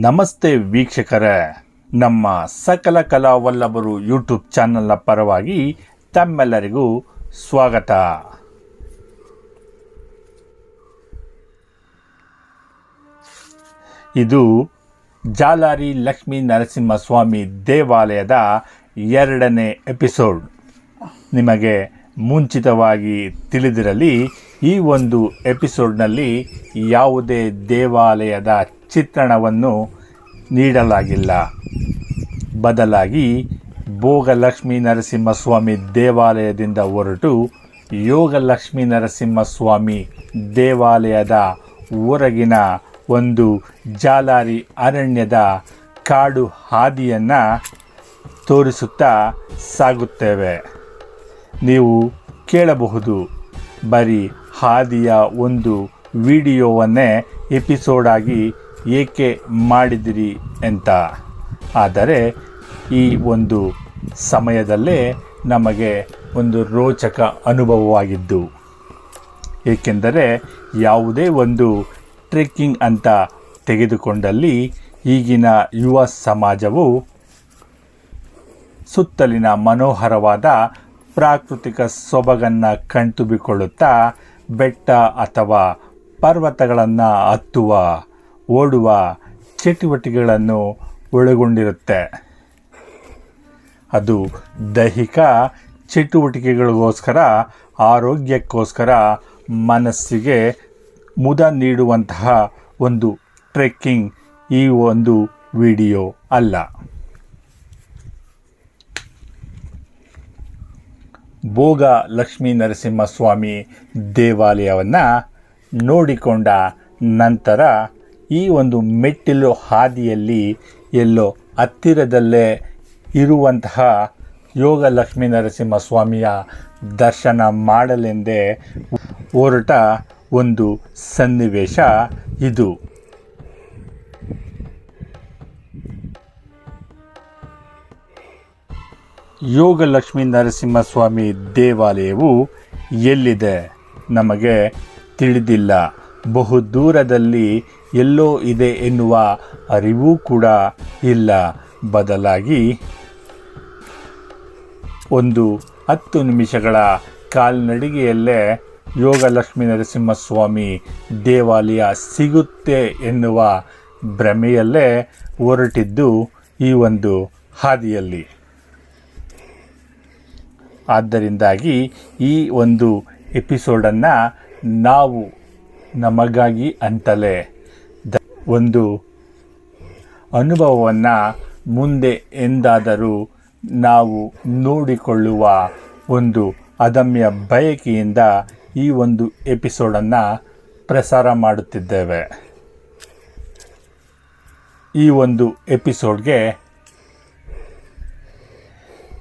ನಮಸ್ತೆ ವೀಕ್ಷಕರೇ. ನಮ್ಮ ಸಕಲ ಕಲಾವಲ್ಲಭರು ಯೂಟ್ಯೂಬ್ ಚಾನಲ್ನ ಪರವಾಗಿ ತಮ್ಮೆಲ್ಲರಿಗೂ ಸ್ವಾಗತ. ಇದು ಜಾಲಾರಿ ಲಕ್ಷ್ಮೀ ನರಸಿಂಹಸ್ವಾಮಿ ದೇವಾಲಯದ ಎರಡನೇ ಎಪಿಸೋಡ್. ನಿಮಗೆ ಮುಂಚಿತವಾಗಿ ತಿಳಿದಿರಲಿ, ಈ ಒಂದು ಎಪಿಸೋಡ್ನಲ್ಲಿ ಯಾವುದೇ ದೇವಾಲಯದ ಚಿತ್ರಣವನ್ನು ನೀಡಲಾಗಿಲ್ಲ. ಬದಲಾಗಿ ಭೋಗಲಕ್ಷ್ಮೀ ನರಸಿಂಹಸ್ವಾಮಿ ದೇವಾಲಯದಿಂದ ಹೊರಟು ಯೋಗಲಕ್ಷ್ಮೀ ನರಸಿಂಹಸ್ವಾಮಿ ದೇವಾಲಯದ ಹೊರಗಿನ ಒಂದು ಜಾಲಾರಿ ಅರಣ್ಯದ ಕಾಡು ಹಾದಿಯನ್ನು ತೋರಿಸುತ್ತಾ ಸಾಗುತ್ತೇವೆ. ನೀವು ಕೇಳಬಹುದು. ಬರೀ ಹಾದಿಯ ಒಂದು ವಿಡಿಯೋವನ್ನೇ ಎಪಿಸೋಡಾಗಿ ಏಕೆ ಮಾಡಿದಿರಿ ಅಂತ. ಆದರೆ ಈ ಒಂದು ಸಮಯದಲ್ಲೇ ನಮಗೆ ಒಂದು ರೋಚಕ ಅನುಭವವಾಗಿದ್ದು. ಏಕೆಂದರೆ ಯಾವುದೇ ಒಂದು ಟ್ರೆಕ್ಕಿಂಗ್ ಅಂತ ತೆಗೆದುಕೊಂಡಲ್ಲಿ ಈಗಿನ ಯುವ ಸಮಾಜವು ಸುತ್ತಲಿನ ಮನೋಹರವಾದ ಪ್ರಾಕೃತಿಕ ಸೊಬಗನ್ನು ಕಣ್ತುಂಬಿಕೊಳ್ಳುತ್ತಾ ಬೆಟ್ಟ ಅಥವಾ ಪರ್ವತಗಳನ್ನು ಹತ್ತುವ ಓಡುವ ಚಟುವಟಿಕೆಗಳನ್ನು ಒಳಗೊಂಡಿರುತ್ತೆ. ಅದು ದೈಹಿಕ ಚಟುವಟಿಕೆಗಳಿಗೋಸ್ಕರ, ಆರೋಗ್ಯಕ್ಕೋಸ್ಕರ ಮನಸ್ಸಿಗೆ ಮುದ ನೀಡುವಂತಹ ಒಂದು ಟ್ರೆಕ್ಕಿಂಗ್ ಈ ಒಂದು ವಿಡಿಯೋ ಅಲ್ಲ. ಭೋಗ ಲಕ್ಷ್ಮೀ ನರಸಿಂಹಸ್ವಾಮಿ ದೇವಾಲಯವನ್ನು ನೋಡಿಕೊಂಡ ನಂತರ ಈ ಒಂದು ಮೆಟ್ಟಿಲು ಹಾದಿಯಲ್ಲಿ ಎಲ್ಲೋ ಹತ್ತಿರದಲ್ಲೇ ಇರುವಂತಹ ಯೋಗ ಲಕ್ಷ್ಮೀ ನರಸಿಂಹಸ್ವಾಮಿಯ ದರ್ಶನ ಮಾಡಲೆಂದೇ ಹೊರಟ ಒಂದು ಸನ್ನಿವೇಶ ಇದು. ಯೋಗ ಲಕ್ಷ್ಮೀ ನರಸಿಂಹಸ್ವಾಮಿ ದೇವಾಲಯವು ಎಲ್ಲಿದೆ? ನಮಗೆ ತಿಳಿದಿಲ್ಲ. ಬಹುದೂರದಲ್ಲಿ ಎಲ್ಲೋ ಇದೆ ಎನ್ನುವ ಅರಿವು ಕೂಡ ಇಲ್ಲ. ಬದಲಾಗಿ ಒಂದು ಹತ್ತು ನಿಮಿಷಗಳ ಕಾಲ್ನಡಿಗೆಯಲ್ಲೇ ಯೋಗ ಲಕ್ಷ್ಮೀ ನರಸಿಂಹಸ್ವಾಮಿ ದೇವಾಲಯ ಸಿಗುತ್ತೆ ಎನ್ನುವ ಭ್ರಮೆಯಲ್ಲೇ ಹೊರಟಿದ್ದು ಈ ಒಂದು ಹಾದಿಯಲ್ಲಿ. ಆದ್ದರಿಂದಾಗಿ ಈ ಒಂದು ಎಪಿಸೋಡನ್ನು ನಾವು ನಮಗಾಗಿ ಅಂತಲೇ ಒಂದು ಅನುಭವವನ್ನು ಮುಂದೆ ಎಂದಾದರೂ ನಾವು ನೋಡಿಕೊಳ್ಳುವ ಒಂದು ಅದಮ್ಯ ಬಯಕೆಯಿಂದ ಈ ಒಂದು ಎಪಿಸೋಡನ್ನು ಪ್ರಸಾರ ಮಾಡುತ್ತಿದ್ದೇವೆ. ಈ ಒಂದು ಎಪಿಸೋಡ್ಗೆ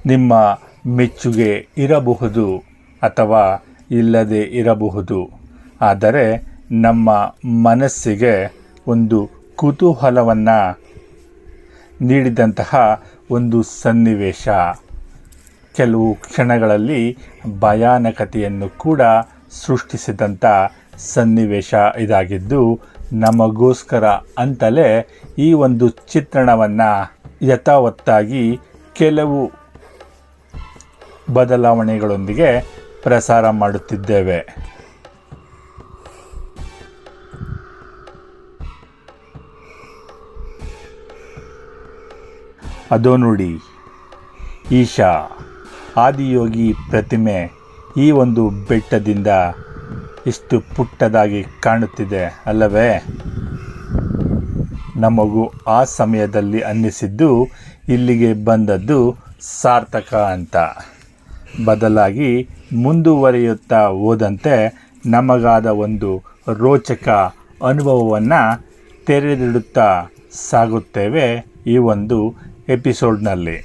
ನಿಮ್ಮ ಮೆಚ್ಚುಗೆ ಇರಬಹುದು ಅಥವಾ ಇಲ್ಲದೆ ಇರಬಹುದು. ಆದರೆ ನಮ್ಮ ಮನಸ್ಸಿಗೆ ಒಂದು ಕುತೂಹಲವನ್ನು ನೀಡಿದಂತಹ ಒಂದು ಸನ್ನಿವೇಶ. ಕೆಲವು ಕ್ಷಣಗಳಲ್ಲಿ ಭಯಾನಕತೆಯನ್ನು ಕೂಡ ಸೃಷ್ಟಿಸಿದಂಥ ಸನ್ನಿವೇಶ ಇದಾಗಿದ್ದು, ನಮಗೋಸ್ಕರ ಅಂತಲೇ ಈ ಒಂದು ಚಿತ್ರಣವನ್ನು ಯಥಾವತ್ತಾಗಿ ಕೆಲವು ಬದಲಾವಣೆಗಳೊಂದಿಗೆ ಪ್ರಸಾರ ಮಾಡುತ್ತಿದ್ದೇವೆ. ಅದೋ ನೋಡಿ. ಈಶಾ, ಆದಿಯೋಗಿ ಪ್ರತಿಮೆ ಈ ಒಂದು ಬೆಟ್ಟದಿಂದ ಇಷ್ಟು ಪುಟ್ಟದಾಗಿ ಕಾಣುತ್ತಿದೆ ಅಲ್ಲವೇ? ನಮಗೂ ಆ ಸಮಯದಲ್ಲಿ ಅನ್ನಿಸಿದ್ದು ಇಲ್ಲಿಗೆ ಬಂದದ್ದು ಸಾರ್ಥಕ ಅಂತ. ಬದಲಾಗಿ ಮುಂದುವರಿಯುತ್ತಾ ಹೋದಂತೆ ನಮಗಾದ ಒಂದು ರೋಚಕ ಅನುಭವವನ್ನು ತೆರೆದಿಡುತ್ತಾ ಸಾಗುತ್ತೇವೆ ಈ ಒಂದು ಎಪಿಸೋಡ್ನಲ್ಲಿ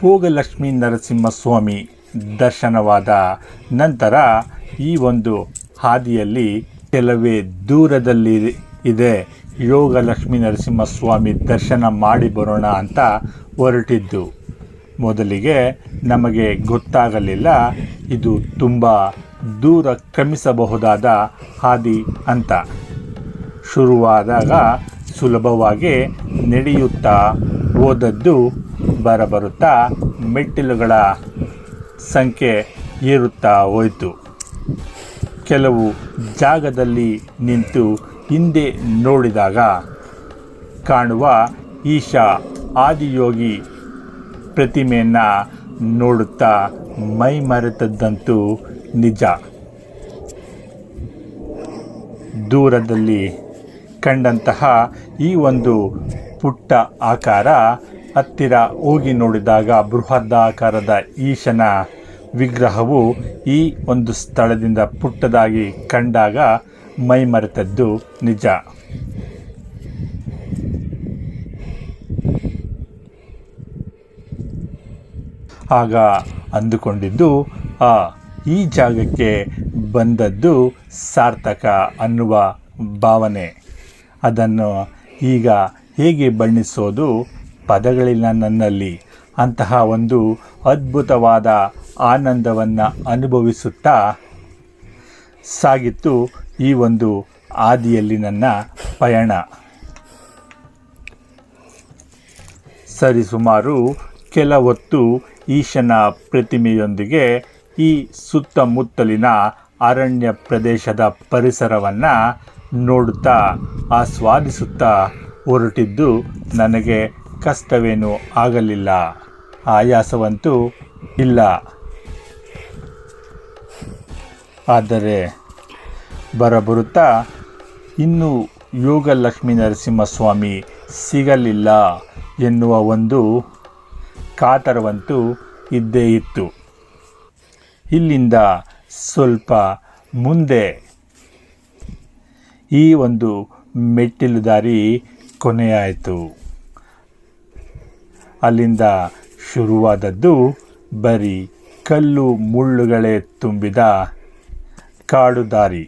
ಭೋಗಲಕ್ಷ್ಮೀ ನರಸಿಂಹಸ್ವಾಮಿ ದರ್ಶನವಾದ ನಂತರ ಈ ಒಂದು ಹಾದಿಯಲ್ಲಿ ಕೆಲವೇ ದೂರದಲ್ಲಿ ಇದೆ. ಯೋಗ ಲಕ್ಷ್ಮೀ ನರಸಿಂಹಸ್ವಾಮಿ ದರ್ಶನ ಮಾಡಿ ಬರೋಣ ಅಂತ ಹೊರಟಿದ್ದು. ಮೊದಲಿಗೆ ನಮಗೆ ಗೊತ್ತಾಗಲಿಲ್ಲ. ಇದು ತುಂಬ ದೂರ ಕ್ರಮಿಸಬಹುದಾದ ಹಾದಿ ಅಂತ. ಶುರುವಾದಾಗ ಸುಲಭವಾಗಿ ನಡೆಯುತ್ತಾ ಹೋದದ್ದು ಬರಬರುತ್ತಾ ಮೆಟ್ಟಿಲುಗಳ ಸಂಖ್ಯೆ ಏರುತ್ತಾ ಹೋಯಿತು. ಕೆಲವು ಜಾಗದಲ್ಲಿ ನಿಂತು ಹಿಂದೆ ನೋಡಿದಾಗ ಕಾಣುವ ಈಶಾ ಆದಿಯೋಗಿ ಪ್ರತಿಮೆಯನ್ನು ನೋಡುತ್ತಾ ಮೈ ಮರೆತದ್ದಂತೂ ನಿಜ. ದೂರದಲ್ಲಿ ಕಂಡಂತಹ ಈ ಒಂದು ಪುಟ್ಟ ಆಕಾರ ಹತ್ತಿರ ಹೋಗಿ ನೋಡಿದಾಗ ಬೃಹದಾಕಾರದ ಈಶನ ವಿಗ್ರಹವು ಈ ಒಂದು ಸ್ಥಳದಿಂದ ಪುಟ್ಟದಾಗಿ ಕಂಡಾಗ ಮೈ ಮರೆತದ್ದು ನಿಜ. ಆಗ ಅಂದುಕೊಂಡಿದ್ದು, ಆ, ಈ ಜಾಗಕ್ಕೆ ಬಂದದ್ದು ಸಾರ್ಥಕ ಅನ್ನುವ ಭಾವನೆ. ಅದನ್ನು ಈಗ ಹೇಗೆ ಬಣ್ಣಿಸೋದು? ಪದಗಳಿಲ್ಲ ನನ್ನಲ್ಲಿ. ಅಂತಹ ಒಂದು ಅದ್ಭುತವಾದ ಆನಂದವನ್ನು ಅನುಭವಿಸುತ್ತಾ ಸಾಗಿತ್ತು ಈ ಒಂದು ಆದಿಯಲ್ಲಿ ನನ್ನ ಪಯಣ. ಸರಿಸುಮಾರು ಕೆಲ ಹೊತ್ತು ಈಶನ ಪ್ರತಿಮೆಯೊಂದಿಗೆ ಈ ಸುತ್ತಮುತ್ತಲಿನ ಅರಣ್ಯ ಪ್ರದೇಶದ ಪರಿಸರವನ್ನು ನೋಡುತ್ತಾ, ಆಸ್ವಾದಿಸುತ್ತಾ ಹೊರಟಿದ್ದು ನನಗೆ ಕಷ್ಟವೇನೂ ಆಗಲಿಲ್ಲ. ಆಯಾಸವಂತೂ ಇಲ್ಲ. ಆದರೆ ಬರಬರುತ್ತಾ ಇನ್ನೂ ಯೋಗ ಲಕ್ಷ್ಮೀ ನರಸಿಂಹಸ್ವಾಮಿ ಸಿಗಲಿಲ್ಲ ಎನ್ನುವ ಒಂದು ಕಾತರವಂತೂ ಇದ್ದೇ ಇತ್ತು. ಇಲ್ಲಿಂದ ಸ್ವಲ್ಪ ಮುಂದೆ ಈ ಒಂದು ಮೆಟ್ಟಿಲು ದಾರಿ ಕೊನೆಯಾಯಿತು. ಅಲ್ಲಿಂದ ಶುರುವಾದದ್ದು ಬರೀ ಕಲ್ಲು ಮುಳ್ಳುಗಳೇ ತುಂಬಿದ ಕಾಡು ದಾರಿ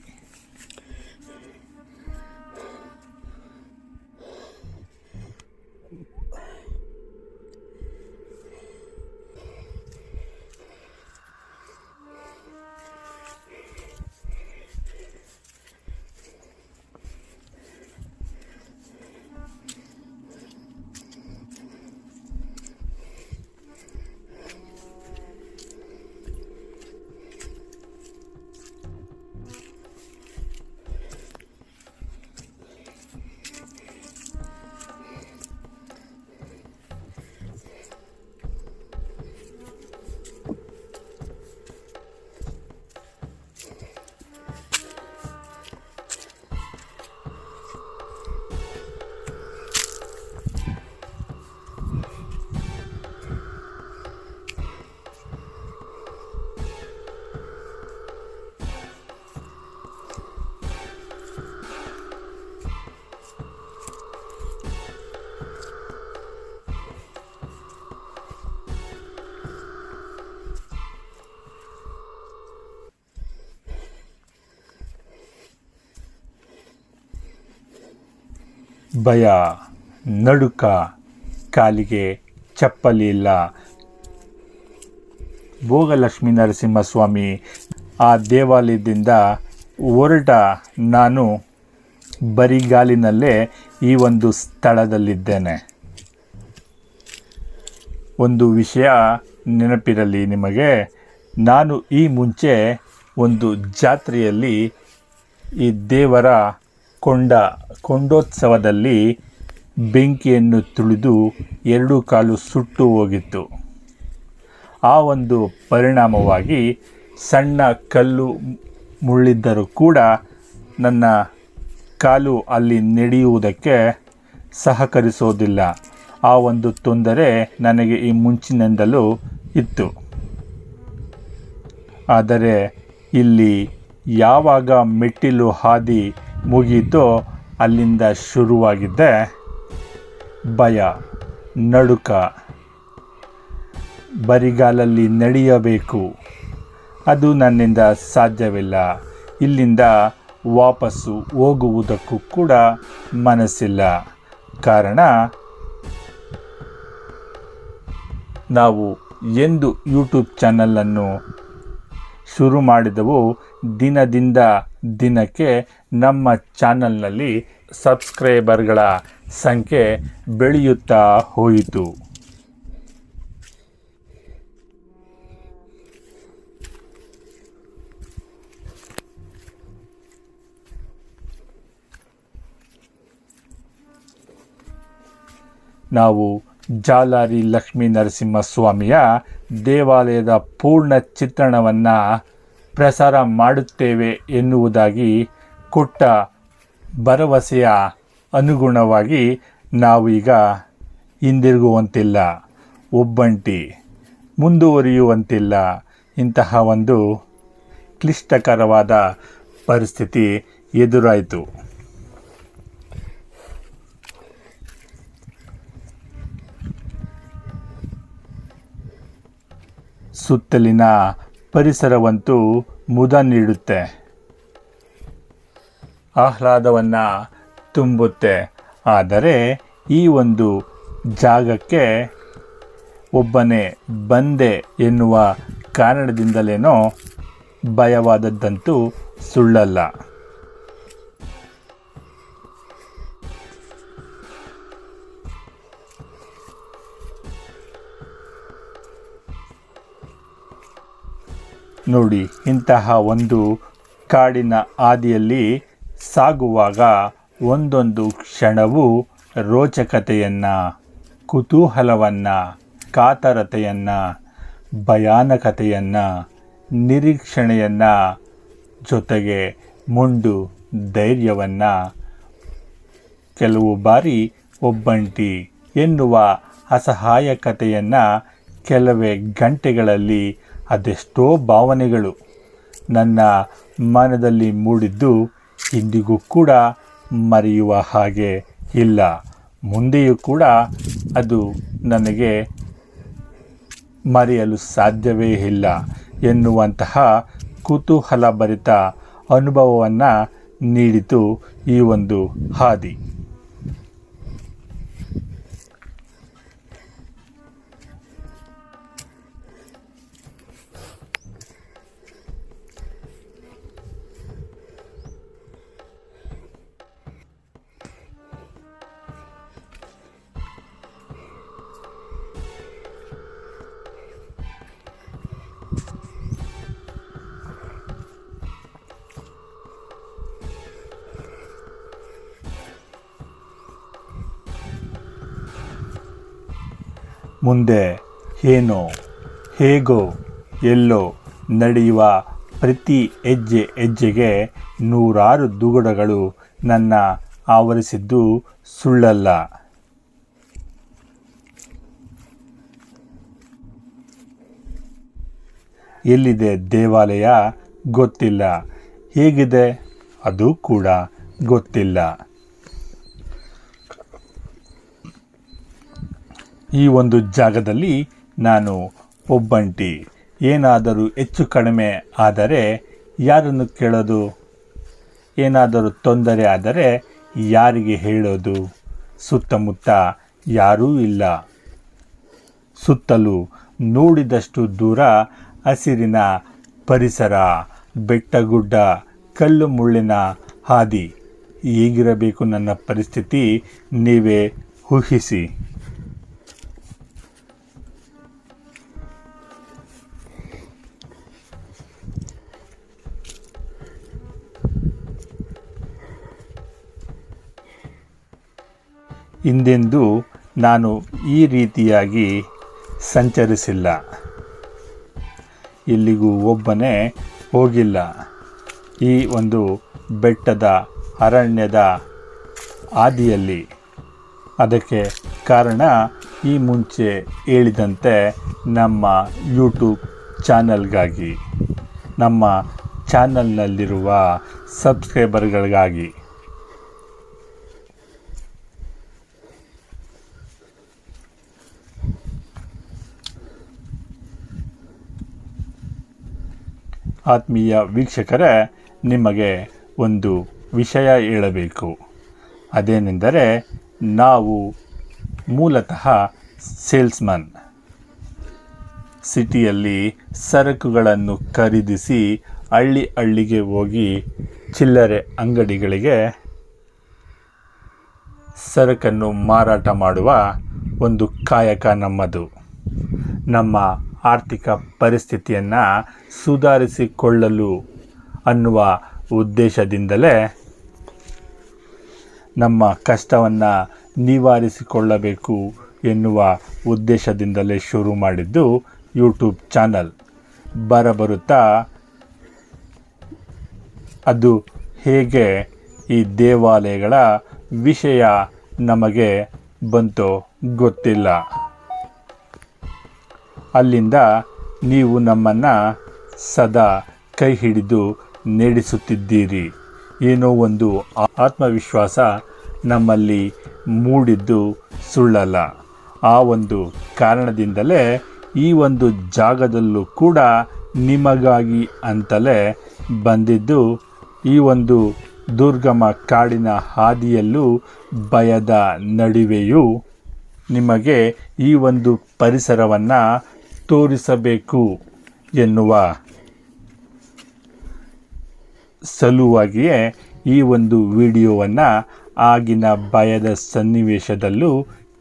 ಭಯ, ನಡುಕ, ಕಾಲಿಗೆ ಚಪ್ಪಲಿ ಇಲ್ಲ. ಭೋಗಲಕ್ಷ್ಮಿ ನರಸಿಂಹಸ್ವಾಮಿ ಆ ದೇವಾಲಯದಿಂದ ಹೊರಟ ನಾನು ಬರಿಗಾಲಿನಲ್ಲೇ ಈ ಒಂದು ಸ್ಥಳದಲ್ಲಿದ್ದೇನೆ. ಒಂದು ವಿಷಯ ನೆನಪಿರಲಿ ನಿಮಗೆ. ನಾನು ಈ ಮುಂಚೆ ಒಂದು ಜಾತ್ರೆಯಲ್ಲಿ ಈ ದೇವರ ಕೊಂಡ ಕೊಂಡೋತ್ಸವದಲ್ಲಿ ಬೆಂಕಿಯನ್ನು ತುಳಿದು ಎರಡು ಕಾಲು ಸುಟ್ಟು ಹೋಗಿತ್ತು. ಆ ಒಂದು ಪರಿಣಾಮವಾಗಿ ಸಣ್ಣ ಕಲ್ಲು ಮುಳ್ಳಿದ್ದರೂ ಕೂಡ ನನ್ನ ಕಾಲು ಅಲ್ಲಿ ನಡೆಯುವುದಕ್ಕೆ ಸಹಕರಿಸೋದಿಲ್ಲ. ಆ ಒಂದು ತೊಂದರೆ ನನಗೆ ಈ ಮುಂಚಿನಿಂದಲೂ ಇತ್ತು. ಆದರೆ ಇಲ್ಲಿ ಯಾವಾಗ ಮೆಟ್ಟಿಲು ಹಾದಿ ಮುಗೀತೋ. ಅಲ್ಲಿಂದ ಶುರುವಾಗಿದ್ದೆ ಭಯ, ನಡುಕ. ಬರಿಗಾಲಲ್ಲಿ ನಡೆಯಬೇಕು. ಅದು ನನ್ನಿಂದ ಸಾಧ್ಯವಿಲ್ಲ. ಇಲ್ಲಿಂದ ವಾಪಸ್ಸು ಹೋಗುವುದಕ್ಕೂ ಕೂಡ ಮನಸ್ಸಿಲ್ಲ. ಕಾರಣ, ನಾವು ಎಂದು ಯೂಟ್ಯೂಬ್ ಚಾನಲನ್ನು ಶುರು ಮಾಡಿದವು ದಿನದಿಂದ ದಿನಕ್ಕೆ ನಮ್ಮ ಚಾನಲ್ನಲ್ಲಿ ಸಬ್ಸ್ಕ್ರೈಬರ್ಗಳ ಸಂಖ್ಯೆ ಬೆಳೆಯುತ್ತಾ ಹೋಯಿತು. ನಾವು ಜಾಲಾರಿ ಲಕ್ಷ್ಮೀ ನರಸಿಂಹಸ್ವಾಮಿಯ ದೇವಾಲಯದ ಪೂರ್ಣ ಚಿತ್ರಣವನ್ನು ಪ್ರಸಾರ ಮಾಡುತ್ತೇವೆ ಎನ್ನುವುದಾಗಿ ಕೊಟ್ಟ ಭರವಸೆಯ ಅನುಗುಣವಾಗಿ ನಾವು ಈಗ ಹಿಂದಿರುಗುವಂತಿಲ್ಲ, ಒಬ್ಬಂಟಿ, ಮುಂದುವರಿಯುವಂತಿಲ್ಲ. ಇಂತಹ ಒಂದು ಕ್ಲಿಷ್ಟಕರವಾದ ಪರಿಸ್ಥಿತಿ ಎದುರಾಯಿತು. ಸುತ್ತಲಿನ ಪರಿಸರವಂತೂ ಮುದ ನೀಡುತ್ತೆ. ಆಹ್ಲಾದವನ್ನು ತುಂಬುತ್ತೆ. ಆದರೆ ಈ ಒಂದು ಜಾಗಕ್ಕೆ ಒಬ್ಬನೇ ಬಂದೆ ಎನ್ನುವ ಕಾರಣದಿಂದಲೇನೋ ಭಯವಾದದ್ದಂತೂ ಸುಳ್ಳಲ್ಲ. ನೋಡಿ, ಇಂತಹ ಒಂದು ಕಾಡಿನ ಹಾದಿಯಲ್ಲಿ ಸಾಗುವಾಗ ಒಂದೊಂದು ಕ್ಷಣವೂ ರೋಚಕತೆಯನ್ನು, ಕುತೂಹಲವನ್ನು, ಕಾತರತೆಯನ್ನು, ಭಯಾನಕತೆಯನ್ನು, ನಿರೀಕ್ಷಣೆಯನ್ನು ಜೊತೆಗೆ ಮುಂಡು ಧೈರ್ಯವನ್ನು ಕೆಲವು ಬಾರಿ ಒಬ್ಬಂಟಿ ಎನ್ನುವ ಅಸಹಾಯಕತೆಯನ್ನು ಕೆಲವೇ ಗಂಟೆಗಳಲ್ಲಿ ಅದೆಷ್ಟೋ ಭಾವನೆಗಳು ನನ್ನ ಮನದಲ್ಲಿ ಮೂಡಿದ್ದು ಇಂದಿಗೂ ಕೂಡ ಮರೆಯುವ ಹಾಗೆ ಇಲ್ಲ. ಮುಂದೆಯೂ ಕೂಡ ಅದು ನನಗೆ ಮರೆಯಲು ಸಾಧ್ಯವೇ ಇಲ್ಲ ಎನ್ನುವಂತಹ ಕುತೂಹಲ ಭರಿತ ಅನುಭವವನ್ನು ನೀಡಿತು ಈ ಒಂದು ಹಾದಿ. ಮುಂದೆ ಏನೋ ಹೇಗೋ, ಎಲ್ಲೋ ನಡೆಯುವ ಪ್ರತಿ ಹೆಜ್ಜೆ ಹೆಜ್ಜೆಗೆ ನೂರಾರು ದುಗುಡಗಳು ನನ್ನ ಆವರಿಸಿದ್ದು ಸುಳ್ಳಲ್ಲ. ಎಲ್ಲಿದೆ ದೇವಾಲಯ ಗೊತ್ತಿಲ್ಲ. ಹೇಗಿದೆ? ಅದು ಕೂಡ ಗೊತ್ತಿಲ್ಲ. ಈ ಒಂದು ಜಾಗದಲ್ಲಿ ನಾನು ಒಬ್ಬಂಟಿ. ಏನಾದರೂ ಹೆಚ್ಚು ಕಡಿಮೆ ಆದರೆ ಯಾರನ್ನು ಕೇಳೋದು? ಏನಾದರೂ ತೊಂದರೆ ಆದರೆ ಯಾರಿಗೆ ಹೇಳೋದು? ಸುತ್ತಮುತ್ತ ಯಾರೂ ಇಲ್ಲ. ಸುತ್ತಲೂ ನೋಡಿದಷ್ಟು ದೂರ ಹಸಿರಿನ ಪರಿಸರ, ಬೆಟ್ಟಗುಡ್ಡ, ಕಲ್ಲು ಮುಳ್ಳಿನ ಹಾದಿ. ಹೇಗಿರಬೇಕು ನನ್ನ ಪರಿಸ್ಥಿತಿ, ನೀವೇ ಊಹಿಸಿ. ಹಿಂದೆಂದೂ ನಾನು ಈ ರೀತಿಯಾಗಿ ಸಂಚರಿಸಿಲ್ಲ. ಎಲ್ಲಿಗೂ ಒಬ್ಬನೇ ಹೋಗಿಲ್ಲ. ಈ ಒಂದು ಬೆಟ್ಟದ ಅರಣ್ಯದ ಹಾದಿಯಲ್ಲಿ. ಅದಕ್ಕೆ ಕಾರಣ ಈ ಮುಂಚೆ ಹೇಳಿದಂತೆ ನಮ್ಮ ಯೂಟ್ಯೂಬ್ ಚಾನಲ್ಗಾಗಿ. ನಮ್ಮ ಚಾನಲ್ನಲ್ಲಿರುವ ಸಬ್ಸ್ಕ್ರೈಬರ್ಗಳಿಗಾಗಿ. ಆತ್ಮೀಯ ವೀಕ್ಷಕರೇ, ನಿಮಗೆ ಒಂದು ವಿಷಯ ಹೇಳಬೇಕು. ಅದೇನೆಂದರೆ, ನಾವು ಮೂಲತಃ ಸೇಲ್ಸ್ಮನ್. ಸಿಟಿಯಲ್ಲಿ ಸರಕುಗಳನ್ನು ಖರೀದಿಸಿ ಹಳ್ಳಿ ಹಳ್ಳಿಗೆ ಹೋಗಿ ಚಿಲ್ಲರೆ ಅಂಗಡಿಗಳಿಗೆ ಸರಕನ್ನು ಮಾರಾಟ ಮಾಡುವ ಒಂದು ಕಾಯಕ ನಮ್ಮದು. ನಮ್ಮ ಆರ್ಥಿಕ ಪರಿಸ್ಥಿತಿಯನ್ನು ಸುಧಾರಿಸಿಕೊಳ್ಳಲು ಅನ್ನುವ ಉದ್ದೇಶದಿಂದಲೇ ನಮ್ಮ ಕಷ್ಟವನ್ನು ನಿವಾರಿಸಿಕೊಳ್ಳಬೇಕು ಎನ್ನುವ ಉದ್ದೇಶದಿಂದಲೇ ಶುರು ಮಾಡಿದ್ದು ಯೂಟ್ಯೂಬ್ ಚಾನಲ್. ಬರಬರುತ್ತಾ ಅದು ಹೇಗೆ ಈ ದೇವಾಲಯಗಳ ವಿಷಯ ನಮಗೆ ಬಂತೋ ಗೊತ್ತಿಲ್ಲ. ಅಲ್ಲಿಂದ ನೀವು ನಮ್ಮನ್ನು ಸದಾ ಕೈ ಹಿಡಿದು ನಡೆಸುತ್ತಿದ್ದೀರಿ. ಏನೋ ಒಂದು ಆತ್ಮವಿಶ್ವಾಸ ನಮ್ಮಲ್ಲಿ ಮೂಡಿದ್ದು ಸುಳ್ಳಲ್ಲ. ಆ ಒಂದು ಕಾರಣದಿಂದಲೇ ಈ ಒಂದು ಜಾಗದಲ್ಲೂ ಕೂಡ ನಿಮಗಾಗಿ ಅಂತಲೇ ಬಂದಿದ್ದು, ಈ ಒಂದು ದುರ್ಗಮ ಕಾಡಿನ ಹಾದಿಯಲ್ಲೂ ಭಯದ ನಡುವೆಯೂ ನಿಮಗೆ ಈ ಒಂದು ಪರಿಸರವನ್ನು ತೋರಿಸಬೇಕು ಎನ್ನುವ ಸಲುವಾಗಿಯೇ ಈ ಒಂದು ವಿಡಿಯೋವನ್ನು ಆಗಿನ ಭಯದ ಸನ್ನಿವೇಶದಲ್ಲೂ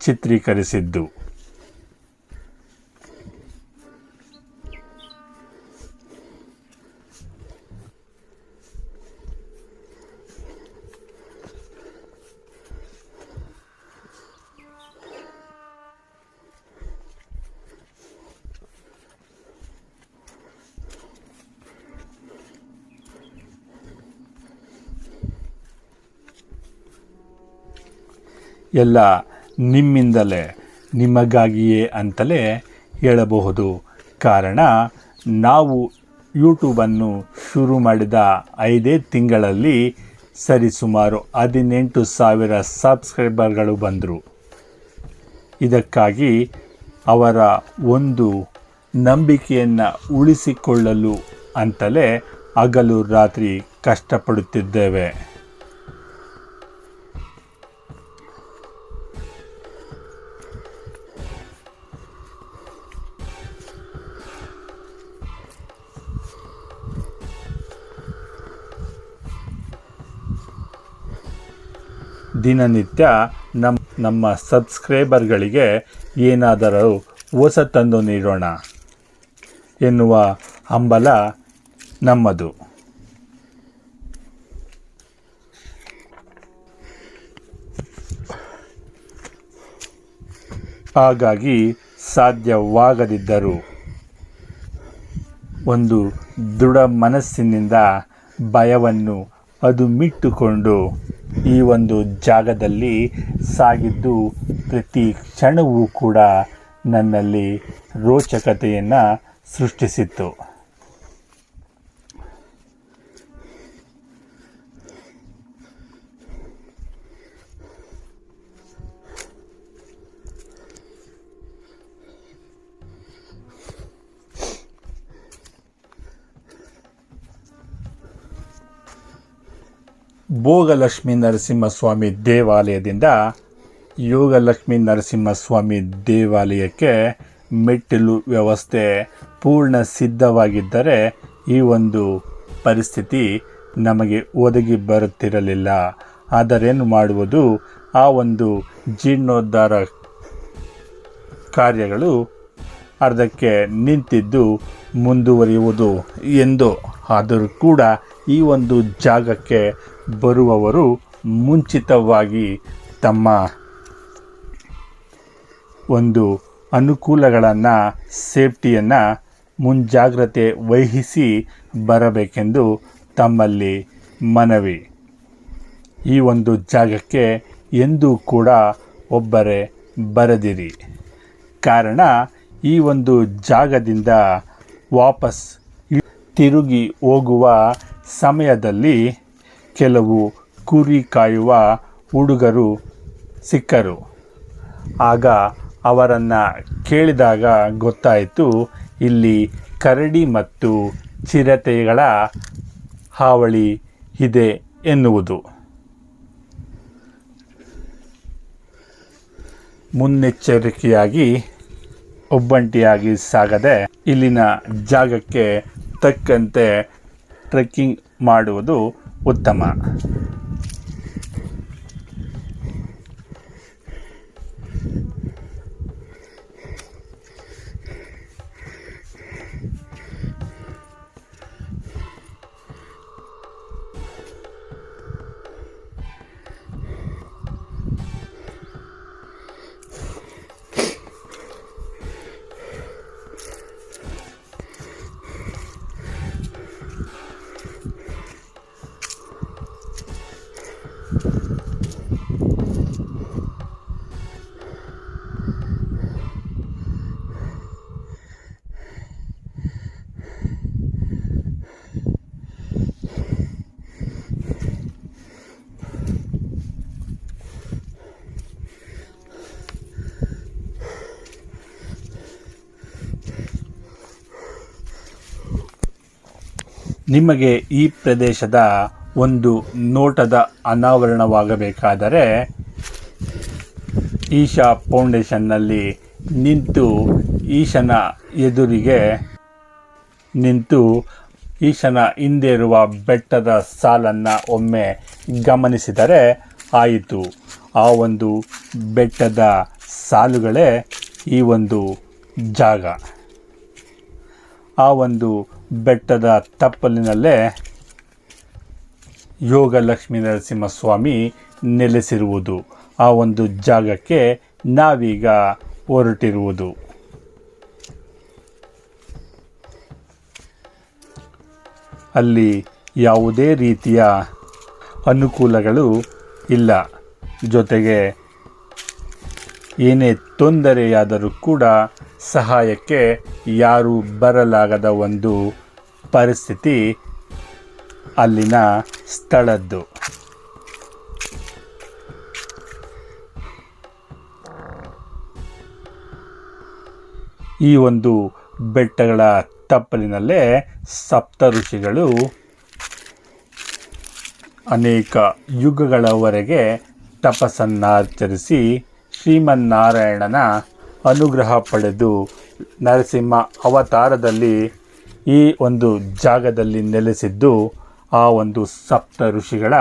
ಚಿತ್ರೀಕರಿಸಿದ್ದು. ಎಲ್ಲ ನಿಮ್ಮಿಂದಲೇ, ನಿಮಗಾಗಿಯೇ ಅಂತಲೇ ಹೇಳಬಹುದು. ಕಾರಣ, ನಾವು ಯೂಟ್ಯೂಬನ್ನು ಶುರು ಮಾಡಿದ ಐದೇ ತಿಂಗಳಲ್ಲಿ ಸರಿಸುಮಾರು ಹದಿನೆಂಟು ಸಾವಿರ ಸಬ್ಸ್ಕ್ರೈಬರ್ಗಳು ಬಂದರು. ಇದಕ್ಕಾಗಿ ಅವರ ಒಂದು ನಂಬಿಕೆಯನ್ನು ಉಳಿಸಿಕೊಳ್ಳಲು ಅಂತಲೇ ಹಗಲು ರಾತ್ರಿ ಕಷ್ಟಪಡುತ್ತಿದ್ದೇವೆ. ದಿನನಿತ್ಯ ನಮ್ಮ ನಮ್ಮ ಸಬ್ಸ್ಕ್ರೈಬರ್ಗಳಿಗೆ ಏನಾದರೂ ಹೊಸ ತಂದು ನೀಡೋಣ ಎನ್ನುವ ಹಂಬಲ ನಮ್ಮದು. ಹಾಗಾಗಿ ಸಾಧ್ಯವಾಗದಿದ್ದರೂ ಒಂದು ದೃಢ ಮನಸ್ಸಿನಿಂದ ಭಯವನ್ನು ಅದು ಮಿಟ್ಟುಕೊಂಡು ಈ ಒಂದು ಜಾಗದಲ್ಲಿ ಸಾಗಿದ್ದು ಪ್ರತಿ ಕ್ಷಣವೂ ಕೂಡ ನನ್ನಲ್ಲಿ ರೋಚಕತೆಯನ್ನು ಸೃಷ್ಟಿಸಿತ್ತು. ಭೋಗಲಕ್ಷ್ಮೀ ನರಸಿಂಹಸ್ವಾಮಿ ದೇವಾಲಯದಿಂದ ಯೋಗಲಕ್ಷ್ಮೀ ನರಸಿಂಹಸ್ವಾಮಿ ದೇವಾಲಯಕ್ಕೆ ಮೆಟ್ಟಿಲು ವ್ಯವಸ್ಥೆ ಪೂರ್ಣ ಸಿದ್ಧವಾಗಿದ್ದರೆ ಈ ಒಂದು ಪರಿಸ್ಥಿತಿ ನಮಗೆ ಒದಗಿ ಬರುತ್ತಿರಲಿಲ್ಲ. ಆದರೇನು ಮಾಡುವುದು? ಆ ಒಂದು ಜೀರ್ಣೋದ್ಧಾರ ಕಾರ್ಯಗಳು ಅರ್ಧಕ್ಕೆ ನಿಂತಿದ್ದು ಮುಂದುವರಿಯುವುದು ಎಂದು ಆದರೂ ಕೂಡ ಈ ಒಂದು ಜಾಗಕ್ಕೆ ಬರುವವರು ಮುಂಚಿತವಾಗಿ ತಮ್ಮ ಒಂದು ಅನುಕೂಲಗಳನ್ನು, ಸೇಫ್ಟಿಯನ್ನು ಮುಂಜಾಗ್ರತೆ ವಹಿಸಿ ಬರಬೇಕೆಂದು ತಮ್ಮಲ್ಲಿ ಮನವಿ. ಈ ಒಂದು ಜಾಗಕ್ಕೆ ಎಂದೂ ಕೂಡ ಒಬ್ಬರೇ ಬರದಿರಿ. ಕಾರಣ, ಈ ಒಂದು ಜಾಗದಿಂದ ವಾಪಸ್ ತಿರುಗಿ ಹೋಗುವ ಸಮಯದಲ್ಲಿ ಕೆಲವು ಕುರಿ ಕಾಯುವ ಹುಡುಗರು ಸಿಕ್ಕರು. ಆಗ ಅವರನ್ನು ಕೇಳಿದಾಗ ಗೊತ್ತಾಯಿತು, ಇಲ್ಲಿ ಕರಡಿ ಮತ್ತು ಚಿರತೆಗಳ ಹಾವಳಿ ಇದೆ ಎನ್ನುವುದು. ಮುನ್ನೆಚ್ಚರಿಕೆಯಾಗಿ, ಒಬ್ಬಂಟಿಯಾಗಿ ಸಾಗದೆ ಇಲ್ಲಿನ ಜಾಗಕ್ಕೆ ತಕ್ಕಂತೆ ಟ್ರೆಕ್ಕಿಂಗ್ ಮಾಡುವುದು ಉತ್ತಮ ನಿಮಗೆ ಈ ಪ್ರದೇಶದ ಒಂದು ನೋಟದ ಅನಾವರಣವಾಗಬೇಕಾದರೆ ಈಶಾ ಫೌಂಡೇಶನ್ನಲ್ಲಿ ನಿಂತು ಈಶನ ಎದುರಿಗೆ ನಿಂತು ಈಶನ ಹಿಂದೆ ಇರುವ ಬೆಟ್ಟದ ಸಾಲನ್ನು ಒಮ್ಮೆ ಗಮನಿಸಿದರೆ ಆಯಿತು. ಆ ಒಂದು ಬೆಟ್ಟದ ಸಾಲುಗಳೇ ಈ ಒಂದು ಜಾಗ. ಆ ಒಂದು ಬೆಟ್ಟದ ತಪ್ಪಲಿನಲ್ಲೇ ಯೋಗ ಲಕ್ಷ್ಮೀ ನರಸಿಂಹಸ್ವಾಮಿ ನೆಲೆಸಿರುವುದು. ಆ ಒಂದು ಜಾಗಕ್ಕೆ ನಾವೀಗ ಹೊರಟಿರುವುದು. ಅಲ್ಲಿ ಯಾವುದೇ ರೀತಿಯ ಅನುಕೂಲಗಳು ಇಲ್ಲ. ಜೊತೆಗೆ ಏನೇ ತೊಂದರೆಯಾದರೂ ಕೂಡ ಸಹಾಯಕ್ಕೆ ಯಾರೂ ಬರಲಾಗದ ಒಂದು ಪರಿಸ್ಥಿತಿ ಅಲ್ಲಿನ ಸ್ಥಳದ್ದು. ಈ ಒಂದು ಬೆಟ್ಟಗಳ ತಪ್ಪಲಿನಲ್ಲೇ ಸಪ್ತ ಋಷಿಗಳು ಅನೇಕ ಯುಗಗಳವರೆಗೆ ತಪಸ್ಸನ್ನಾಚರಿಸಿ ಶ್ರೀಮನ್ನಾರಾಯಣನ ಅನುಗ್ರಹ ಪಡೆದು ನರಸಿಂಹ ಅವತಾರದಲ್ಲಿ ಈ ಒಂದು ಜಾಗದಲ್ಲಿ ನೆಲೆಸಿದ್ದು ಆ ಒಂದು ಸಪ್ತ ಋಷಿಗಳ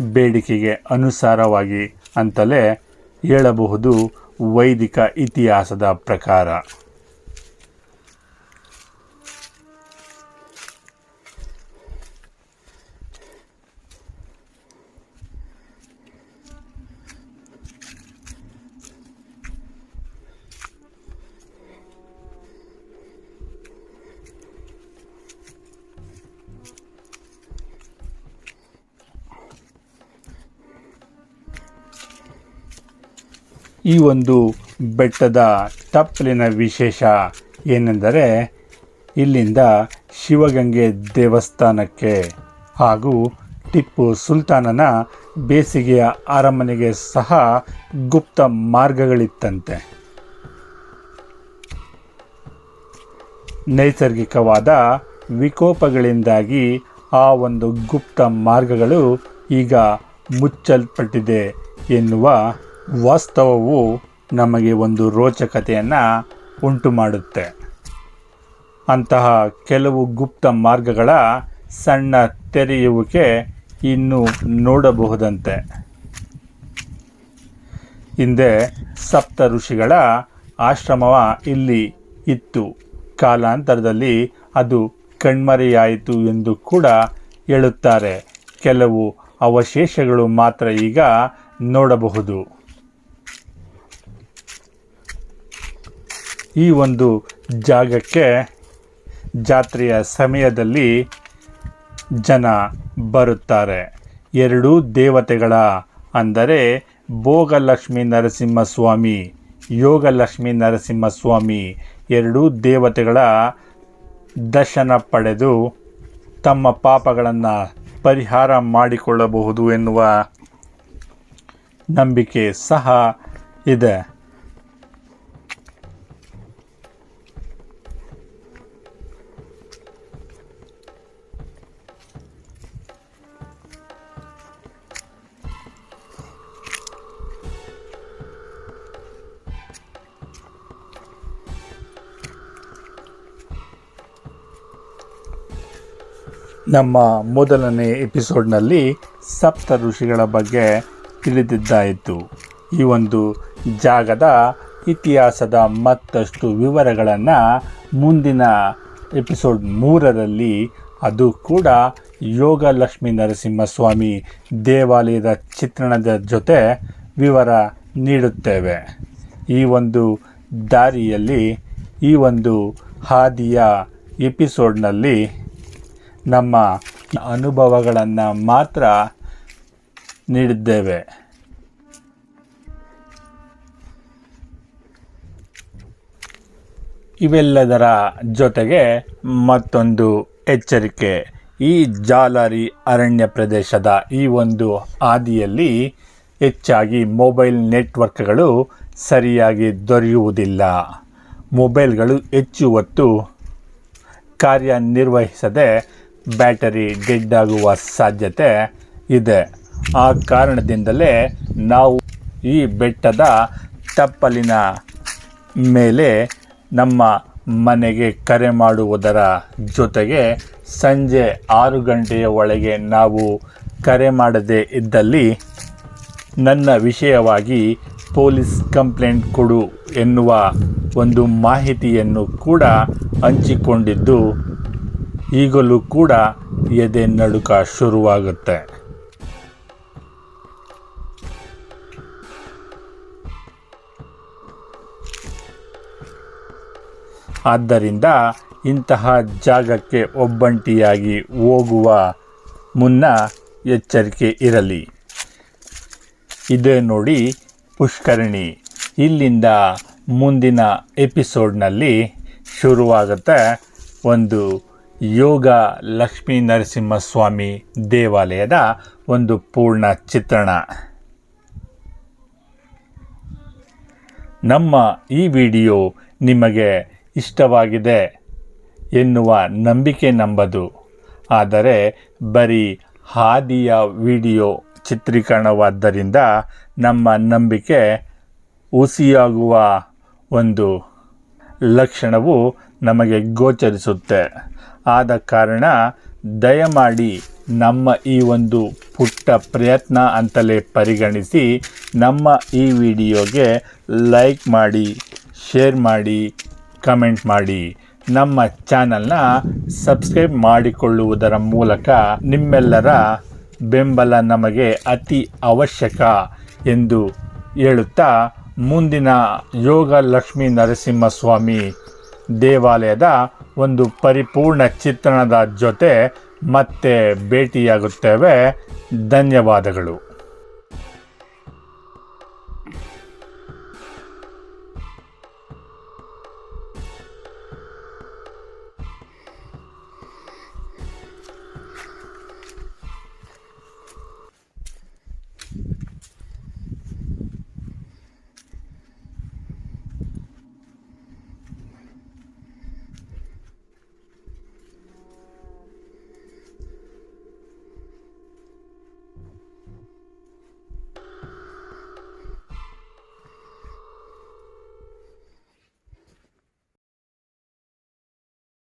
ಬೇಡಿಕೆಗೆ ಅನುಸಾರವಾಗಿ ಅಂತಲೇ ಹೇಳಬಹುದು ವೈದಿಕ ಇತಿಹಾಸದ ಪ್ರಕಾರ. ಈ ಒಂದು ಬೆಟ್ಟದ ತಪ್ಪಲಿನ ವಿಶೇಷ ಏನೆಂದರೆ ಇಲ್ಲಿಂದ ಶಿವಗಂಗೆ ದೇವಸ್ಥಾನಕ್ಕೆ ಹಾಗೂ ಟಿಪ್ಪು ಸುಲ್ತಾನನ ಬೇಸಿಗೆಯ ಅರಮನೆಗೆ ಸಹ ಗುಪ್ತ ಮಾರ್ಗಗಳಿತ್ತಂತೆ. ನೈಸರ್ಗಿಕವಾದ ವಿಕೋಪಗಳಿಂದಾಗಿ ಆ ಒಂದು ಗುಪ್ತ ಮಾರ್ಗಗಳು ಈಗ ಮುಚ್ಚಲ್ಪಟ್ಟಿದೆ ಎನ್ನುವ ವಾಸ್ತವವು ನಮಗೆ ಒಂದು ರೋಚಕತೆಯನ್ನು ಉಂಟು ಮಾಡುತ್ತೆ ಅಂತಹ ಕೆಲವು ಗುಪ್ತ ಮಾರ್ಗಗಳ ಸಣ್ಣ ತೆರೆಯುವಿಕೆ ಇನ್ನೂ ನೋಡಬಹುದಂತೆ. ಹಿಂದೆ ಸಪ್ತ ಋಷಿಗಳ ಆಶ್ರಮವ ಇಲ್ಲಿ ಇತ್ತು. ಕಾಲಾಂತರದಲ್ಲಿ ಅದು ಕಣ್ಮರೆಯಾಯಿತು ಎಂದು ಕೂಡ ಹೇಳುತ್ತಾರೆ. ಕೆಲವು ಅವಶೇಷಗಳು ಮಾತ್ರ ಈಗ ನೋಡಬಹುದು. ಈ ಒಂದು ಜಾಗಕ್ಕೆ ಜಾತ್ರೆಯ ಸಮಯದಲ್ಲಿ ಜನ ಬರುತ್ತಾರೆ. ಎರಡೂ ದೇವತೆಗಳ, ಅಂದರೆ ಭೋಗಲಕ್ಷ್ಮಿ ನರಸಿಂಹಸ್ವಾಮಿ, ಯೋಗಲಕ್ಷ್ಮಿ ನರಸಿಂಹಸ್ವಾಮಿ, ಎರಡೂ ದೇವತೆಗಳ ದರ್ಶನ ಪಡೆದು ತಮ್ಮ ಪಾಪಗಳನ್ನು ಪರಿಹಾರ ಮಾಡಿಕೊಳ್ಳಬಹುದು ಎನ್ನುವ ನಂಬಿಕೆ ಸಹ ಇದೆ. ನಮ್ಮ ಮೊದಲನೇ ಎಪಿಸೋಡ್ನಲ್ಲಿ ಸಪ್ತ ಋಷಿಗಳ ಬಗ್ಗೆ ತಿಳಿದಿದ್ದಾಯಿತು. ಈ ಒಂದು ಜಾಗದ ಇತಿಹಾಸದ ಮತ್ತಷ್ಟು ವಿವರಗಳನ್ನು ಮುಂದಿನ ಎಪಿಸೋಡ್ ಮೂರರಲ್ಲಿ ಅದು ಕೂಡ ಯೋಗ ಲಕ್ಷ್ಮೀ ನರಸಿಂಹಸ್ವಾಮಿ ದೇವಾಲಯದ ಚಿತ್ರಣದ ಜೊತೆ ವಿವರ ನೀಡುತ್ತೇವೆ. ಈ ಒಂದು ದಾರಿಯಲ್ಲಿ ಈ ಒಂದು ಹಾದಿಯ ಎಪಿಸೋಡ್ನಲ್ಲಿ ನಮ್ಮ ಅನುಭವಗಳನ್ನು ಮಾತ್ರ ನೀಡಿದ್ದೇವೆ. ಇವೆಲ್ಲದರ ಜೊತೆಗೆ ಮತ್ತೊಂದು ಎಚ್ಚರಿಕೆ. ಈ ಜಾಲರಿ ಅರಣ್ಯ ಪ್ರದೇಶದ ಈ ಒಂದು ಹಾದಿಯಲ್ಲಿ ಹೆಚ್ಚಾಗಿ ಮೊಬೈಲ್ ನೆಟ್ವರ್ಕ್ಗಳು ಸರಿಯಾಗಿ ದೊರೆಯುವುದಿಲ್ಲ. ಮೊಬೈಲ್ಗಳು ಹೆಚ್ಚು ಹೊತ್ತು ಕಾರ್ಯನಿರ್ವಹಿಸದೆ ಬ್ಯಾಟರಿ ಡೆಡ್ ಆಗುವ ಸಾಧ್ಯತೆ ಇದೆ. ಆ ಕಾರಣದಿಂದಲೇ ನಾವು ಈ ಬೆಟ್ಟದ ತಪ್ಪಲಿನ ಮೇಲೆ ನಮ್ಮ ಮನೆಗೆ ಕರೆ ಮಾಡುವುದರ ಜೊತೆಗೆ ಸಂಜೆ ಆರು ಗಂಟೆಯ ಒಳಗೆ ನಾವು ಕರೆ ಮಾಡದೇ ಇದ್ದಲ್ಲಿ ನನ್ನ ವಿಷಯವಾಗಿ ಪೊಲೀಸ್ ಕಂಪ್ಲೇಂಟ್ ಕೊಡು ಎನ್ನುವ ಒಂದು ಮಾಹಿತಿಯನ್ನು ಕೂಡ ಹಂಚಿಕೊಂಡಿದ್ದು ಈಗಲೂ ಕೂಡ ಎದೆ ನಡುಕ ಶುರುವಾಗುತ್ತೆ. ಆದ್ದರಿಂದ ಇಂತಹ ಜಾಗಕ್ಕೆ ಒಬ್ಬಂಟಿಯಾಗಿ ಹೋಗುವ ಮುನ್ನ ಎಚ್ಚರಿಕೆ ಇರಲಿ. ಇದೇ ನೋಡಿ ಪುಷ್ಕರಣಿ. ಇಲ್ಲಿಂದ ಮುಂದಿನ ಎಪಿಸೋಡ್ನಲ್ಲಿ ಶುರುವಾಗುತ್ತೆ ಒಂದು ಯೋಗ ಲಕ್ಷ್ಮೀ ನರಸಿಂಹಸ್ವಾಮಿ ದೇವಾಲಯದ ಒಂದು ಪೂರ್ಣ ಚಿತ್ರಣ. ನಮ್ಮ ಈ ವಿಡಿಯೋ ನಿಮಗೆ ಇಷ್ಟವಾಗಿದೆ ಎನ್ನುವ ನಂಬಿಕೆ ನಂಬದು. ಆದರೆ ಬರೀ ಹಾದಿಯ ವಿಡಿಯೋ ಚಿತ್ರೀಕರಣವಾದ್ದರಿಂದ ನಮ್ಮ ನಂಬಿಕೆ ಉಸಿಯಾಗುವ ಒಂದು ಲಕ್ಷಣವು ನಮಗೆ ಗೋಚರಿಸುತ್ತೆ. ಆದ ಕಾರಣ ದಯಮಾಡಿ ನಮ್ಮ ಈ ಒಂದು ಪುಟ್ಟ ಪ್ರಯತ್ನ ಅಂತಲೇ ಪರಿಗಣಿಸಿ ನಮ್ಮ ಈ ವಿಡಿಯೋಗೆ ಲೈಕ್ ಮಾಡಿ, ಶೇರ್ ಮಾಡಿ, ಕಮೆಂಟ್ ಮಾಡಿ. ನಮ್ಮ ಚಾನಲ್ನ ಸಬ್ಸ್ಕ್ರೈಬ್ ಮಾಡಿಕೊಳ್ಳುವುದರ ಮೂಲಕ ನಿಮ್ಮೆಲ್ಲರ ಬೆಂಬಲ ನಮಗೆ ಅತಿ ಅವಶ್ಯಕ ಎಂದು ಹೇಳುತ್ತಾ ಮುಂದಿನ ಯೋಗ ಲಕ್ಷ್ಮೀ ನರಸಿಂಹಸ್ವಾಮಿ ದೇವಾಲಯದ ಒಂದು ಪರಿಪೂರ್ಣ ಚಿತ್ರಣದ ಜೊತೆ ಮತ್ತೆ ಭೇಟಿಯಾಗುತ್ತೇವೆ. ಧನ್ಯವಾದಗಳು.